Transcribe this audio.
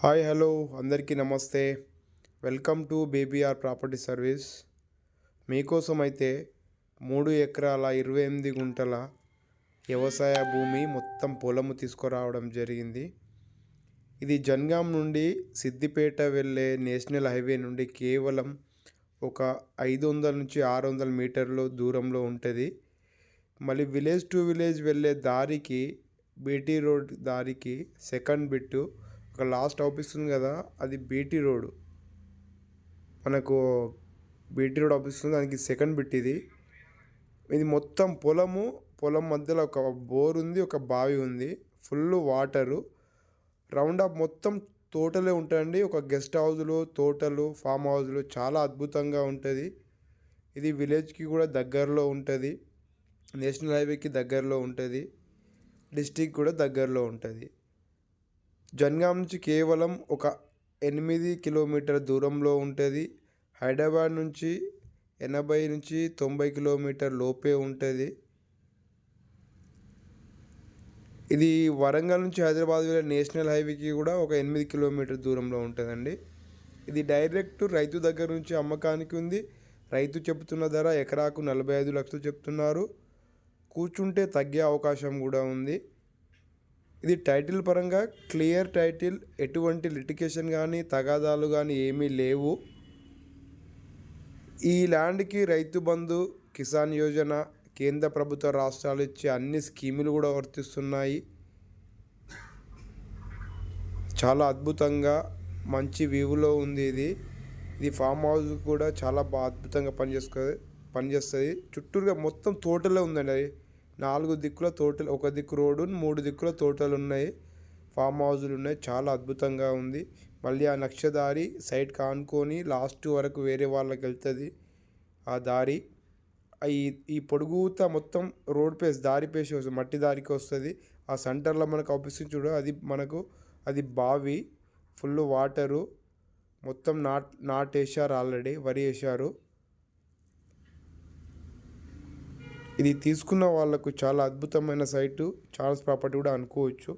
Hi hello అందరికీ నమస్తే. Welcome to బేబీఆర్ property service. మీకోసం అయితే మూడు ఎకరాల ఇరవై ఎనిమిది గుంటల వ్యవసాయ భూమి మొత్తం పొలము తీసుకురావడం జరిగింది. ఇది జన్గాం నుండి సిద్దిపేట వెళ్ళే నేషనల్ హైవే నుండి కేవలం ఒక ఐదు వందల నుంచి ఆరు వందల మీటర్లు దూరంలో ఉంటుంది. మళ్ళీ విలేజ్ టు విలేజ్ వెళ్ళే దారికి బీటీ రోడ్ దారికి సెకండ్ బిట్టు ఒక లాస్ట్ అవుపిస్తుంది కదా అది బీటీ రోడ్. మనకు బీటీ రోడ్ అవుపిస్తుంది దానికి సెకండ్ బిట్ ఇది. ఇది మొత్తం పొలము పొలం మధ్యలో ఒక బోర్ ఉంది ఒక బావి ఉంది ఫుల్ వాటరు. రౌండ్ అప్ మొత్తం తోటలే ఉంటాయండి. ఒక గెస్ట్ హౌస్లు తోటలు ఫామ్ హౌస్లు చాలా అద్భుతంగా ఉంటుంది. ఇది విలేజ్కి కూడా దగ్గరలో ఉంటుంది. నేషనల్ హైవేకి దగ్గరలో ఉంటుంది. డిస్టిక్ కూడా దగ్గరలో ఉంటుంది. జన్గాం నుంచి కేవలం ఒక ఎనిమిది కిలోమీటర్ దూరంలో ఉంటుంది. హైదరాబాద్ నుంచి ఎనభై నుంచి తొంభై కిలోమీటర్ లోపే ఉంటుంది. ఇది వరంగల్ నుంచి హైదరాబాద్ వెళ్ళే నేషనల్ హైవేకి కూడా ఒక ఎనిమిది కిలోమీటర్ దూరంలో ఉంటుందండి. ఇది డైరెక్ట్ రైతు దగ్గర నుంచి అమ్మకానికి ఉంది. రైతు చెబుతున్న ధర ఎకరాకు నలభై ఐదు లక్షలు చెప్తున్నారు. కూర్చుంటే తగ్గే అవకాశం కూడా ఉంది. ఇది టైటిల్ పరంగా క్లియర్ టైటిల్. ఎటువంటి లిటికేషన్ కానీ తగాదాలు కానీ ఏమీ లేవు. ఈ ల్యాండ్కి రైతు బంధు కిసాన్ యోజన కేంద్ర ప్రభుత్వ రాష్ట్రాలు ఇచ్చే అన్ని స్కీములు కూడా వర్తిస్తున్నాయి. చాలా అద్భుతంగా మంచి వ్యూలో ఉంది ఇది. ఇది ఫామ్ హౌస్ కూడా చాలా బాగా అద్భుతంగా పనిచేస్తుంది పనిచేస్తుంది. చుట్టూరుగా మొత్తం తోటలే ఉందండి అది. నాలుగు దిక్కుల తోటలు ఒక దిక్కు రోడ్డు మూడు దిక్కుల తోటలు ఉన్నాయి ఫామ్ హౌజులు ఉన్నాయి చాలా అద్భుతంగా ఉంది. మళ్ళీ ఆ నక్షదారి సైడ్ కానుకొని లాస్ట్ వరకు వేరే వాళ్ళకి వెళ్తుంది. ఆ దారి ఈ ఈ పొడుగుతా మొత్తం రోడ్ పేస్ దారి పేసి వస్తుంది మట్టి దారికి వస్తుంది. ఆ సెంటర్లో మనకు అవుపిస్తుంది చూడు అది మనకు అది బావి ఫుల్ వాటరు మొత్తం నాట్ నాటేశారు ఆల్రెడీ వరి వేశారు. ఇది తీసుకున్న వాళ్ళకు చాలా అద్భుతమైన సైటు ఛాన్స్ ప్రాపర్టీ కూడా అనుకోవచ్చు.